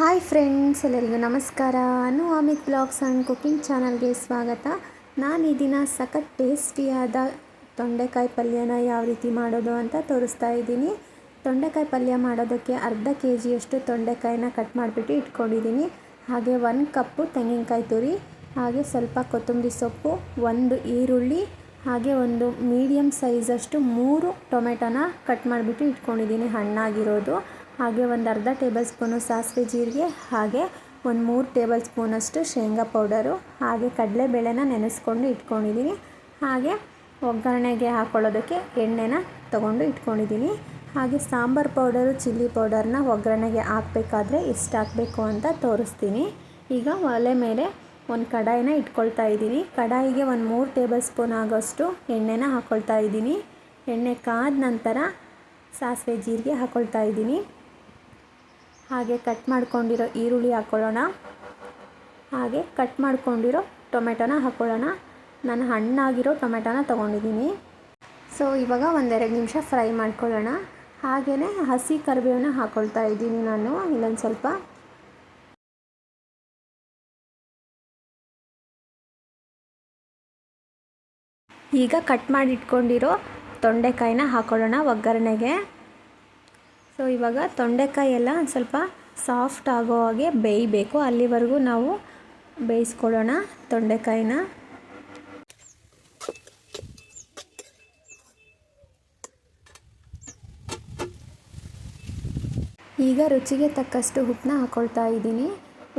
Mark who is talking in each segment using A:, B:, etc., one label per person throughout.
A: Hi friends, ಎಲ್ಲರಿಗೂ ನಮಸ್ಕಾರ. Anu Amit blogs and cooking ಚಾನಲ್ಗೆ ಸ್ವಾಗತ. ನಾನು ಈ ದಿನ ಸಖತ್ ಟೇಸ್ಟಿಯಾದ ತೊಂಡೆಕಾಯಿ ಪಲ್ಯನ ಯಾವ ರೀತಿ ಮಾಡೋದು ಅಂತ ತೋರಿಸ್ತಾ ಇದ್ದೀನಿ. ತೊಂಡೆಕಾಯಿ ಪಲ್ಯ ಮಾಡೋದಕ್ಕೆ ಅರ್ಧ ಕೆ ಜಿಯಷ್ಟು ತೊಂಡೆಕಾಯಿನ ಕಟ್ ಮಾಡಿಬಿಟ್ಟು ಇಟ್ಕೊಂಡಿದ್ದೀನಿ. ಹಾಗೆ ಒಂದು ಕಪ್ಪು ತೆಂಗಿನಕಾಯಿ ತುರಿ, ಹಾಗೆ ಸ್ವಲ್ಪ ಕೊತ್ತಂಬರಿ ಸೊಪ್ಪು, ಒಂದು ಈರುಳ್ಳಿ, ಹಾಗೆ ಒಂದು ಮೀಡಿಯಮ್ ಸೈಜಷ್ಟು ಮೂರು ಟೊಮೆಟೊನ ಕಟ್ ಮಾಡಿಬಿಟ್ಟು ಇಟ್ಕೊಂಡಿದ್ದೀನಿ ಹಣ್ಣಾಗಿರೋದು. ಹಾಗೆ ಒಂದು ಅರ್ಧ ಟೇಬಲ್ ಸ್ಪೂನು ಸಾಸಿವೆ ಜೀರಿಗೆ, ಹಾಗೆ ಒಂದು ಮೂರು ಟೇಬಲ್ ಸ್ಪೂನಷ್ಟು ಶೇಂಗಾ ಪೌಡರು, ಹಾಗೆ ಕಡಲೆಬೇಳೆನ ನೆನೆಸ್ಕೊಂಡು ಇಟ್ಕೊಂಡಿದ್ದೀನಿ. ಹಾಗೆ ಒಗ್ಗರಣೆಗೆ ಹಾಕ್ಕೊಳ್ಳೋದಕ್ಕೆ ಎಣ್ಣೆನ ತೊಗೊಂಡು ಇಟ್ಕೊಂಡಿದ್ದೀನಿ. ಹಾಗೆ ಸಾಂಬಾರು ಪೌಡರು, ಚಿಲ್ಲಿ ಪೌಡರ್ನ ಒಗ್ಗರಣೆಗೆ ಹಾಕಬೇಕಾದ್ರೆ ಎಷ್ಟು ಹಾಕಬೇಕು ಅಂತ ತೋರಿಸ್ತೀನಿ. ಈಗ ಒಲೆ ಮೇಲೆ ಒಂದು ಕಡಾಯಿನ ಇಟ್ಕೊಳ್ತಾ ಇದ್ದೀನಿ. ಕಡಾಯಿಗೆ ಒಂದು ಮೂರು ಟೇಬಲ್ ಸ್ಪೂನ್ ಆಗೋಷ್ಟು ಎಣ್ಣೆನ ಹಾಕ್ಕೊಳ್ತಾ ಇದ್ದೀನಿ. ಎಣ್ಣೆ ಕಾದ ನಂತರ ಸಾಸಿವೆ ಜೀರಿಗೆ ಹಾಕ್ಕೊಳ್ತಾ ಇದ್ದೀನಿ. ಹಾಗೆ ಕಟ್ ಮಾಡ್ಕೊಂಡಿರೋ ಈರುಳ್ಳಿ ಹಾಕ್ಕೊಳ್ಳೋಣ ಹಾಗೆ ಕಟ್ ಮಾಡ್ಕೊಂಡಿರೋ ಟೊಮೆಟೊನ ಹಾಕ್ಕೊಳ್ಳೋಣ ನಾನು ಹಣ್ಣಾಗಿರೋ ಟೊಮೆಟೊನ ತೊಗೊಂಡಿದ್ದೀನಿ. ಸೊ ಇವಾಗ ಒಂದೆರಡು ನಿಮಿಷ ಫ್ರೈ ಮಾಡ್ಕೊಳ್ಳೋಣ. ಹಾಗೆಯೇ ಹಸಿ ಕರಿಬೇವನ್ನ ಹಾಕ್ಕೊಳ್ತಾ ಇದ್ದೀನಿ ನಾನು ಇಲ್ಲೊಂದು ಸ್ವಲ್ಪ. ಈಗ ಕಟ್ ಮಾಡಿಟ್ಕೊಂಡಿರೋ ತೊಂಡೆಕಾಯಿನ ಹಾಕೊಳ್ಳೋಣ ಒಗ್ಗರಣೆಗೆ. ಸೊ ಇವಾಗ ತೊಂಡೆಕಾಯಿ ಎಲ್ಲ ಒಂದು ಸ್ವಲ್ಪ ಸಾಫ್ಟ್ ಆಗೋ ಹಾಗೆ ಬೇಯಬೇಕು. ಅಲ್ಲಿವರೆಗೂ ನಾವು ಬೇಯಿಸ್ಕೊಳ್ಳೋಣ ತೊಂಡೆಕಾಯಿನ. ಈಗ ರುಚಿಗೆ ತಕ್ಕಷ್ಟು ಉಪ್ಪನ್ನ ಹಾಕ್ಕೊಳ್ತಾ ಇದ್ದೀನಿ.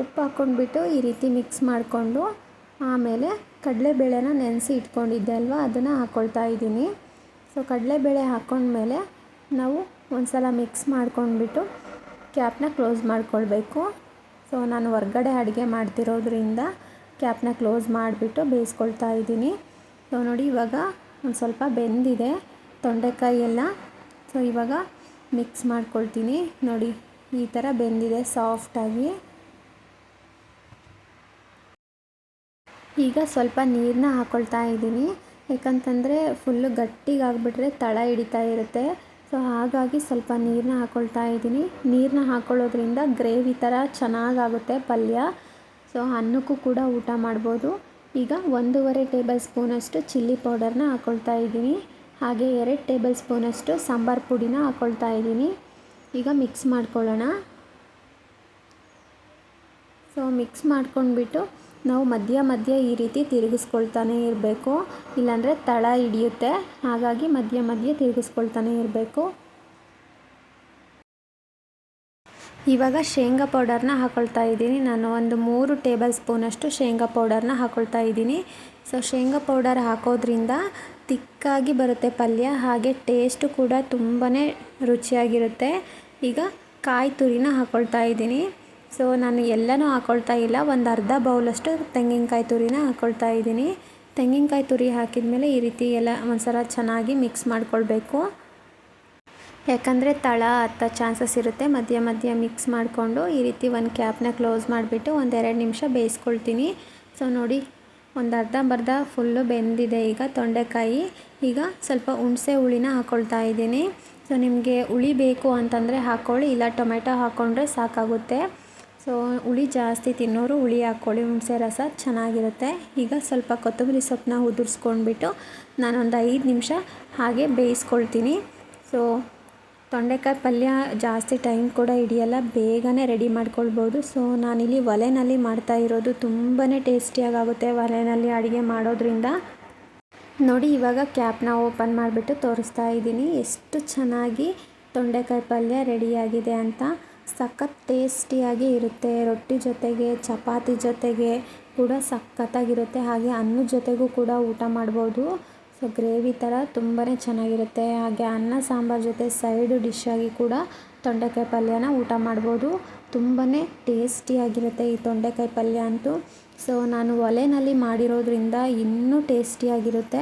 A: ಉಪ್ಪು ಹಾಕ್ಕೊಂಡ್ಬಿಟ್ಟು ಈ ರೀತಿ ಮಿಕ್ಸ್ ಮಾಡಿಕೊಂಡು ಆಮೇಲೆ ಕಡಲೆಬೇಳೆನ ನೆನೆಸಿ ಇಟ್ಕೊಂಡಿದ್ದೆ ಅಲ್ವಾ? ಅದನ್ನು ಹಾಕ್ಕೊಳ್ತಾ ಇದ್ದೀನಿ. ಸೊ ಕಡಲೆಬೇಳೆ ಹಾಕ್ಕೊಂಡ್ಮೇಲೆ ನಾವು ಒಂದು ಸಲ ಮಿಕ್ಸ್ ಮಾಡ್ಕೊಂಡ್ಬಿಟ್ಟು ಕ್ಯಾಪ್ನ ಕ್ಲೋಸ್ ಮಾಡ್ಕೊಳ್ಬೇಕು. ಸೊ ನಾನು ಹೊರ್ಗಡೆ ಅಡುಗೆ ಮಾಡ್ತಿರೋದ್ರಿಂದ ಕ್ಯಾಪ್ನ ಕ್ಲೋಸ್ ಮಾಡಿಬಿಟ್ಟು ಬೇಯಿಸ್ಕೊಳ್ತಾ ಇದ್ದೀನಿ. ಸೊ ನೋಡಿ ಇವಾಗ ಒಂದು ಸ್ವಲ್ಪ ಬೆಂದಿದೆ ತೊಂಡೆಕಾಯಿ ಎಲ್ಲ ಸೊ ಇವಾಗ ಮಿಕ್ಸ್ ಮಾಡ್ಕೊಳ್ತೀನಿ. ನೋಡಿ, ಈ ಥರ ಬೆಂದಿದೆ ಸಾಫ್ಟಾಗಿ ಈಗ ಸ್ವಲ್ಪ ನೀರನ್ನ ಹಾಕ್ಕೊಳ್ತಾ ಇದ್ದೀನಿ. ಯಾಕಂತಂದರೆ ಫುಲ್ಲು ಗಟ್ಟಿಗಾಗ್ಬಿಟ್ರೆ ತಳ ಹಿಡಿತಾ ಇರುತ್ತೆ. ಸೊ ಹಾಗಾಗಿ ಸ್ವಲ್ಪ ನೀರನ್ನ ಹಾಕ್ಕೊಳ್ತಾ ಇದ್ದೀನಿ. ನೀರನ್ನ ಹಾಕ್ಕೊಳ್ಳೋದ್ರಿಂದ ಗ್ರೇವಿ ಥರ ಚೆನ್ನಾಗಾಗುತ್ತೆ ಪಲ್ಯ. ಸೊ ಅನ್ನಕ್ಕೂ ಕೂಡ ಊಟ ಮಾಡ್ಬೋದು. ಈಗ ಒಂದೂವರೆ ಟೇಬಲ್ ಸ್ಪೂನಷ್ಟು ಚಿಲ್ಲಿ ಪೌಡರ್ನ ಹಾಕ್ಕೊಳ್ತಾ ಇದ್ದೀನಿ. ಹಾಗೆ ಎರಡು ಟೇಬಲ್ ಸ್ಪೂನಷ್ಟು ಸಾಂಬಾರು ಪುಡಿನ ಹಾಕ್ಕೊಳ್ತಾ ಇದ್ದೀನಿ. ಈಗ ಮಿಕ್ಸ್ ಮಾಡ್ಕೊಳ್ಳೋಣ. ಸೊ ಮಿಕ್ಸ್ ಮಾಡ್ಕೊಂಡ್ಬಿಟ್ಟು ನಾವು ಮಧ್ಯ ಮಧ್ಯ ಈ ರೀತಿ ತಿರುಗಿಸ್ಕೊಳ್ತಾನೆ ಇರಬೇಕು. ಇಲ್ಲಾಂದರೆ ತಳ ಹಿಡಿಯುತ್ತೆ. ಹಾಗಾಗಿ ಮಧ್ಯ ಮಧ್ಯ ತಿರುಗಿಸ್ಕೊಳ್ತಾನೆ ಇರಬೇಕು. ಇವಾಗ ಶೇಂಗಾ ಪೌಡರ್ನ ಹಾಕೊಳ್ತಾ ಇದ್ದೀನಿ. ನಾನು ಒಂದು ಮೂರು ಟೇಬಲ್ ಸ್ಪೂನಷ್ಟು ಶೇಂಗಾ ಪೌಡರ್ನ ಹಾಕೊಳ್ತಾ ಇದ್ದೀನಿ. ಸೊ, ಶೇಂಗಾ ಪೌಡರ್ ಹಾಕೋದ್ರಿಂದ ತಿಕ್ಕಾಗಿ ಬರುತ್ತೆ ಪಲ್ಯ. ಹಾಗೆ ಟೇಸ್ಟು ಕೂಡ ತುಂಬಾ ರುಚಿಯಾಗಿರುತ್ತೆ. ಈಗ ಕಾಯಿ ತುರಿನ ಹಾಕ್ಕೊಳ್ತಾ ಇದ್ದೀನಿ. ಸೊ ನಾನು ಎಲ್ಲನೂ ಹಾಕ್ಕೊಳ್ತಾ ಇಲ್ಲ. ಒಂದು ಅರ್ಧ ಬೌಲಷ್ಟು ತೆಂಗಿನಕಾಯಿ ತುರಿನ ಹಾಕ್ಕೊಳ್ತಾ ಇದ್ದೀನಿ. ತೆಂಗಿನಕಾಯಿ ತುರಿ ಹಾಕಿದ ಮೇಲೆ ಈ ರೀತಿ ಎಲ್ಲ ಒಂದ್ಸಲ ಚೆನ್ನಾಗಿ ಮಿಕ್ಸ್ ಮಾಡ್ಕೊಳ್ಬೇಕು. ಯಾಕಂದರೆ ತಳ ಹತ್ತ ಚಾನ್ಸಸ್ ಇರುತ್ತೆ. ಮಧ್ಯ ಮಧ್ಯ ಮಿಕ್ಸ್ ಮಾಡಿಕೊಂಡು ಈ ರೀತಿ ಒಂದು ಕ್ಯಾಪ್ನ ಕ್ಲೋಸ್ ಮಾಡಿಬಿಟ್ಟು ಒಂದು ಎರಡು ನಿಮಿಷ ಬೇಯಿಸ್ಕೊಳ್ತೀನಿ. ಸೊ ನೋಡಿ, ಒಂದು ಅರ್ಧಂಬರ್ಧ ಫುಲ್ಲು ಬೆಂದಿದೆ ಈಗ ತೊಂಡೆಕಾಯಿ. ಈಗ ಸ್ವಲ್ಪ ಹುಣಸೆ ಹುಳಿನ ಹಾಕ್ಕೊಳ್ತಾ ಇದ್ದೀನಿ. ಸೊ ನಿಮಗೆ ಹುಳಿ ಬೇಕು ಅಂತಂದರೆ ಹಾಕ್ಕೊಳ್ಳಿ. ಇಲ್ಲ ಟೊಮೆಟೊ ಹಾಕ್ಕೊಂಡ್ರೆ ಸಾಕಾಗುತ್ತೆ. ಸೊ, ಹುಳಿ ಜಾಸ್ತಿ ತಿನ್ನೋರು ಹುಳಿ ಹಾಕ್ಕೊಳ್ಳಿ, ಹುಣಸೆ ರಸ ಚೆನ್ನಾಗಿರುತ್ತೆ. ಈಗ ಸ್ವಲ್ಪ ಕೊತ್ತಂಬರಿ ಸೊಪ್ಪನ್ನ ಉದುರಿಸ್ಕೊಂಡ್ಬಿಟ್ಟು ನಾನೊಂದು ಐದು ನಿಮಿಷ ಹಾಗೆ ಬೇಯಿಸ್ಕೊಳ್ತೀನಿ. ಸೊ, ತೊಂಡೆಕಾಯಿ ಪಲ್ಯ ಜಾಸ್ತಿ ಟೈಮ್ ಕೂಡ ಹಿಡಿಯಲ್ಲ, ಬೇಗನೆ ರೆಡಿ ಮಾಡ್ಕೊಳ್ಬೋದು. ಸೊ, ನಾನಿಲ್ಲಿ ಒಲೆನಲ್ಲಿ ಮಾಡ್ತಾ ಇರೋದು ತುಂಬಾ ಟೇಸ್ಟಿಯಾಗುತ್ತೆ ಒಲೆನಲ್ಲಿ ಅಡುಗೆ ಮಾಡೋದ್ರಿಂದ. ನೋಡಿ, ಇವಾಗ ಕ್ಯಾಪ್ನ ಓಪನ್ ಮಾಡಿಬಿಟ್ಟು ತೋರಿಸ್ತಾ ಇದ್ದೀನಿ. ಎಷ್ಟು ಚೆನ್ನಾಗಿ ತೊಂಡೆಕಾಯಿ ಪಲ್ಯ ರೆಡಿಯಾಗಿದೆ ಅಂತ. ಸಖತ್ ಟೇಸ್ಟಿಯಾಗಿ ಇರುತ್ತೆ. ರೊಟ್ಟಿ ಜೊತೆಗೆ, ಚಪಾತಿ ಜೊತೆಗೆ ಕೂಡ ಸಖತ್ತಾಗಿರುತ್ತೆ. ಹಾಗೆ ಅನ್ನದ ಜೊತೆಗೂ ಕೂಡ ಊಟ ಮಾಡ್ಬೋದು. ಸೊ ಗ್ರೇವಿ ಥರ ತುಂಬಾ ಚೆನ್ನಾಗಿರುತ್ತೆ. ಹಾಗೆ ಅನ್ನ, ಸಾಂಬಾರು ಜೊತೆ ಸೈಡು ಡಿಶ್ಶಾಗಿ ಕೂಡ ತೊಂಡೆಕಾಯಿ ಪಲ್ಯನ ಊಟ ಮಾಡ್ಬೋದು. ತುಂಬಾ ಟೇಸ್ಟಿಯಾಗಿರುತ್ತೆ ಈ ತೊಂಡೆಕಾಯಿ ಪಲ್ಯ ಅಂತೂ. ಸೊ ನಾನು ಒಲೆಯಲ್ಲಿ ಮಾಡಿರೋದ್ರಿಂದ ಇನ್ನೂ ಟೇಸ್ಟಿಯಾಗಿರುತ್ತೆ.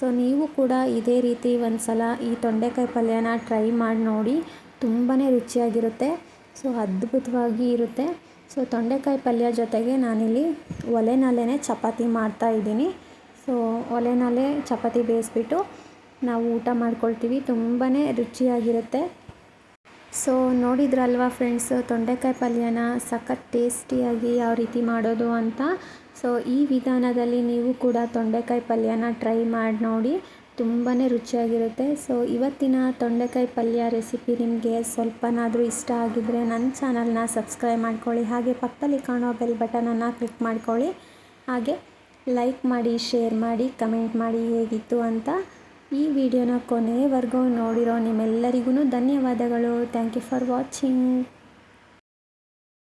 A: ಸೊ ನೀವು ಕೂಡ ಇದೇ ರೀತಿ ಒಂದು ಸಲ ಈ ತೊಂಡೆಕಾಯಿ ಪಲ್ಯನ ಟ್ರೈ ಮಾಡಿ ನೋಡಿ. ತುಂಬಾ ರುಚಿಯಾಗಿರುತ್ತೆ. ಸೊ ಅದ್ಭುತವಾಗಿ ಇರುತ್ತೆ. ಸೊ ತೊಂಡೆಕಾಯಿ ಪಲ್ಯ ಜೊತೆಗೆ ನಾನಿಲ್ಲಿ ಒಲೆನಲ್ಲೇ ಚಪಾತಿ ಮಾಡ್ತಾಯಿದ್ದೀನಿ ಸೊ ಒಲೆನಲ್ಲೇ ಚಪಾತಿ ಬೇಯಿಸ್ಬಿಟ್ಟು ನಾವು ಊಟ ಮಾಡ್ಕೊಳ್ತೀವಿ. ತುಂಬಾ ರುಚಿಯಾಗಿರುತ್ತೆ. ಸೊ ನೋಡಿದ್ರಲ್ವಾ ಫ್ರೆಂಡ್ಸ್, ತೊಂಡೆಕಾಯಿ ಪಲ್ಯನ ಸಖತ್ ಟೇಸ್ಟಿಯಾಗಿ ಯಾವ ರೀತಿ ಮಾಡೋದು ಅಂತ. ಸೊ ಈ ವಿಧಾನದಲ್ಲಿ ನೀವು ಕೂಡ ತೊಂಡೆಕಾಯಿ ಪಲ್ಯನ ಟ್ರೈ ಮಾಡಿ ನೋಡಿ. ತುಂಬಾ ರುಚಿಯಾಗಿರುತ್ತೆ. ಸೊ ಇವತ್ತಿನ ತೊಂಡೆಕಾಯಿ ಪಲ್ಯ ರೆಸಿಪಿ ನಿಮಗೆ ಸ್ವಲ್ಪನಾದರೂ ಇಷ್ಟ ಆಗಿದ್ದರೆ ನನ್ನ ಚಾನಲ್ನ ಸಬ್ಸ್ಕ್ರೈಬ್ ಮಾಡ್ಕೊಳ್ಳಿ. ಹಾಗೆ ಪಕ್ಕದಲ್ಲಿ ಕಾಣೋ ಬೆಲ್ ಬಟನನ್ನು ಕ್ಲಿಕ್ ಮಾಡ್ಕೊಳ್ಳಿ. ಹಾಗೆ ಲೈಕ್ ಮಾಡಿ ಶೇರ್ ಮಾಡಿ ಕಮೆಂಟ್ ಮಾಡಿ ಹೇಗಿತ್ತು ಅಂತ ಈ ವಿಡಿಯೋನ ಕೊನೆಯವರೆಗೂ ನೋಡಿರೋ ನಿಮ್ಮೆಲ್ಲರಿಗೂ ಧನ್ಯವಾದಗಳು. Thank you for watching